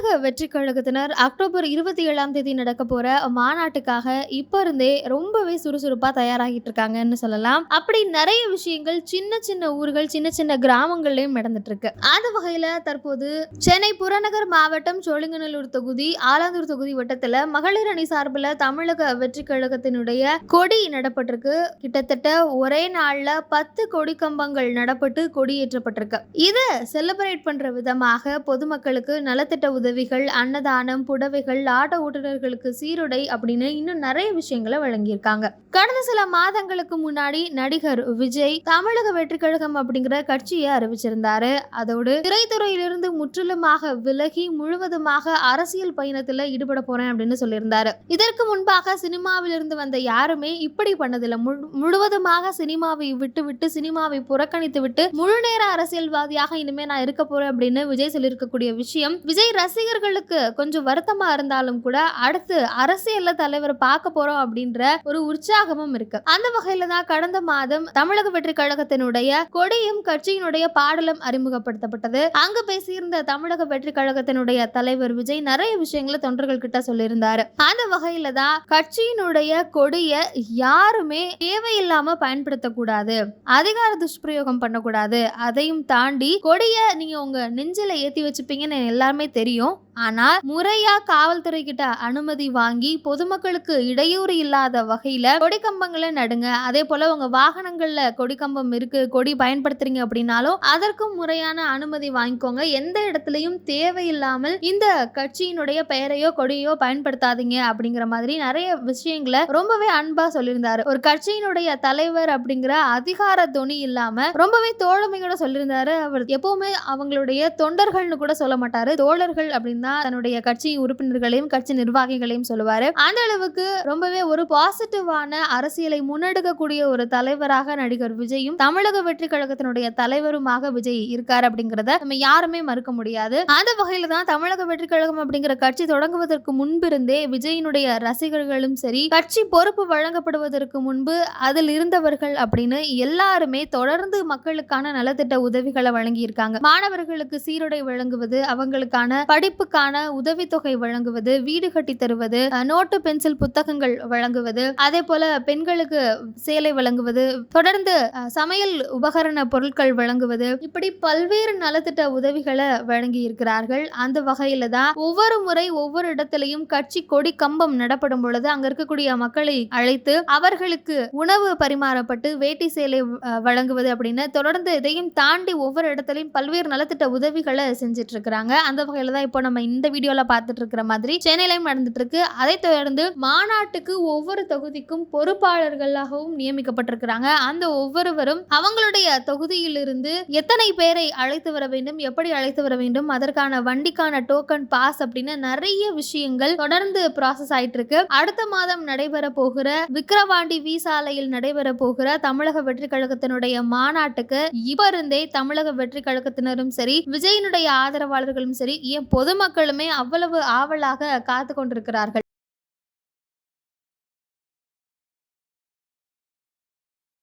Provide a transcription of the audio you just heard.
தமிழக வெற்றி கழகத்தினர் அக்டோபர் இருபத்தி ஏழாம் தேதி நடக்க போற மாநாட்டுக்காக இப்ப இருந்தே ரொம்பவே சுறுசுறுப்பா தயாராகிட்டு இருக்காங்கன்னு சொல்லலாம். அப்படி நிறைய விஷயங்கள் சின்ன சின்ன ஊர்கள் சின்ன சின்ன கிராமங்கள்லயும் நடந்துட்டு இருக்கு. அந்த வகையில தற்போது சென்னை புறநகர் மாவட்டம் சோழிங்கநல்லூர் தொகுதி ஆலாந்தூர் தொகுதி வட்டத்துல மகளிர் அணி சார்பில் தமிழக வெற்றி கழகத்தினுடைய கொடி நடப்பட்டிருக்கு. கிட்டத்தட்ட ஒரே நாள்ல பத்து கொடி கம்பங்கள் நடப்பட்டு கொடியேற்றப்பட்டிருக்கு. இதை செலிப்ரேட் பண்ற விதமாக பொதுமக்களுக்கு நலத்திட்ட உதவிகள் அன்னதானம் புடவைகள் ஆட்டோ ஓட்டுநர்களுக்கு சீருடை அப்படின்னு இன்னும் நிறைய விஷயங்களை வழங்கியிருக்காங்க. கடந்த சில மாதங்களுக்கு முன்னாடி நடிகர் விஜய் தமிழக வெற்றி கழகம் அப்படிங்கிற கட்சியை அறிவிச்சிருந்தாரு. அதோடு திரைத்துறையிலிருந்து முற்றிலுமாக விலகி முழுவதுமாக அரசியல் பயணத்துல ஈடுபட போறேன் அப்படின்னு சொல்லியிருந்தாரு. இதற்கு முன்பாக சினிமாவிலிருந்து வந்த யாருமே இப்படி பண்ணதில்லை. முழுவதுமாக சினிமாவை விட்டு விட்டு சினிமாவை புறக்கணித்து விட்டு முழு நேர அரசியல்வாதியாக இனிமே நான் இருக்க போறேன் அப்படின்னு விஜய் சொல்லியிருக்கக்கூடிய விஷயம் விஜய் ரசி ரசிகர்களுக்கு கொஞ்சம் வருத்தமா இருந்தாலும் கூட அடுத்து அரசியல்ல தலைவர் பார்க்க போறோம் அப்படின்ற ஒரு உற்சாகமும் இருக்கு. அந்த வகையில தான் கடந்த மாதம் தமிழக வெற்றி கழகத்தினுடைய கொடியும் கட்சியினுடைய பாடலும் அறிமுகப்படுத்தப்பட்டது. அங்க பேசியிருந்த தமிழக வெற்றி கழகத்தினுடைய தலைவர் விஜய் நிறைய விஷயங்களை தொண்டர்கள் கிட்ட சொல்லியிருந்தாரு. அந்த வகையில தான் கட்சியினுடைய கொடிய யாருமே தேவையில்லாம பயன்படுத்தக்கூடாது அதிகார துஷ்பிரயோகம் பண்ணக்கூடாது அதையும் தாண்டி கொடிய நீங்க உங்க நெஞ்சில ஏத்தி வச்சுப்பீங்கன்னு எல்லாருமே தெரியும். ஆனால் முறையா காவல்துறை கிட்ட அனுமதி வாங்கி பொதுமக்களுக்கு இடையூறு இல்லாத வகையில கொடி கம்பங்களை நடுங்க அதே போல உங்க வாகனங்கள்ல கொடி கம்பம் இருக்கு கொடி பயன்படுத்துறீங்க அப்படின்னாலும் அதற்கும் முறையான அனுமதி வாங்கிக்கோங்க. எந்த இடத்துலயும் தேவையில்லாமல் இந்த கட்சியினுடைய பெயரையோ கொடியோ பயன்படுத்தாதீங்க அப்படிங்கிற மாதிரி நிறைய விஷயங்களை ரொம்பவே அன்பா சொல்லியிருந்தாரு. ஒரு கட்சியினுடைய தலைவர் அப்படிங்கிற அதிகார துணி இல்லாம ரொம்பவே தோழமையோட சொல்லியிருந்தாரு. அவர் எப்பவுமே அவங்களுடைய தொண்டர்கள்னு கூட சொல்ல மாட்டாரு. தோழர்கள் அப்படின்னு தான் தன்னுடைய கட்சி உறுப்பினர்களையும் கட்சி நிர்வாகிகளையும் சொல்லுவாரு. அந்த அளவுக்கு ரொம்பவே ஒரு பாசிட்டிவான அரசியலை முன்னெடுக்கக்கூடிய ஒரு தலைவராக நடிகர் விஜயும் தமிழக வெற்றி கழகத்தினுடைய தலைவருமாக விஜய் இருக்காரு அப்படிங்கறத நம்ம யாருமே மறுக்க முடியாது. அந்த வகையில தான் தமிழக வெற்றி கழகம் அப்படிங்கிற கட்சி தொடங்குவதற்கு முன்பிருந்தே விஜயினுடைய ரசிகர்களும் சரி கட்சி பொறுப்பு வழங்கப்படுவதற்கு முன்பு அதில் இருந்தவர்கள் அப்படின்னு எல்லாருமே தொடர்ந்து மக்களுக்கான நலத்திட்ட உதவிகளை வழங்கியிருக்காங்க. மாணவர்களுக்கு சீருடை வழங்குவது அவங்களுக்கான படிப்புக்கான உதவித்தொகை வழங்குவது வீடு கட்டி தருவது நோட்டு பென்சில் புத்தகங்கள் வழங்குவது அதே போல பெண்களுக்கு சேலை வழங்குவது தொடர்ந்து சமையல் உபகரண பொருட்கள் வழங்குவது இப்படி பல்வேறு நலத்திட்ட உதவிகளை வழங்கி இருக்கிறார்கள் அந்த வகையில தான் ஒவ்வொரு முறை ஒவ்வொரு இடத்திலையும் கட்சி கொடி கம்பம் நடப்படும் பொழுது அங்க இருக்கக்கூடிய மக்களை அழைத்து அவர்களுக்கு உணவு பரிமாறப்பட்டு வேட்டி சேலை வழங்குவது அப்படின்னு தொடர்ந்து இதையும் தாண்டி ஒவ்வொரு இடத்துலையும் பல்வேறு நலத்திட்ட உதவிகளை செஞ்சிட்டு இருக்கிறாங்க அந்த வகையில தான் இப்போ நம்ம இந்த வீடியோல பார்த்துட்டு இருக்கிற மாதிரி சென்னையிலையும் நடந்துட்டு இருக்கு அதை தொடர்ந்து மாநாட்டுக்கு ஒவ்வொரு தொகுதிக்கும் பொறுப்பாளர்களாகவும் நியமிக்கப்பட்டிருக்கிறாங்க. அந்த ஒவ்வொருவரும் அவங்களுடைய தொகுதியிலிருந்து எத்தனை பேரை அழைத்து வர வேண்டும் எப்படி அழைத்து வர வேண்டும் அதற்கான வண்டிக்கான டோக்கன் பாஸ் அப்படின்னு நிறைய விஷயங்கள் தொடர்ந்து ப்ராசஸ் ஆயிட்டு இருக்கு அடுத்த மாதம் நடைபெற போகிற விக்கிரவாண்டி வி சாலையில் நடைபெற போகிற தமிழக வெற்றி கழகத்தினுடைய மாநாட்டுக்கு இப்ப இருந்தே தமிழக வெற்றி கழகத்தினரும் சரி விஜயனுடைய ஆதரவாளர்களும் சரி ஏன் பொதுமக்களுமே அவ்வளவு ஆவலாக காத்து கொண்டிருக்கிறார்கள்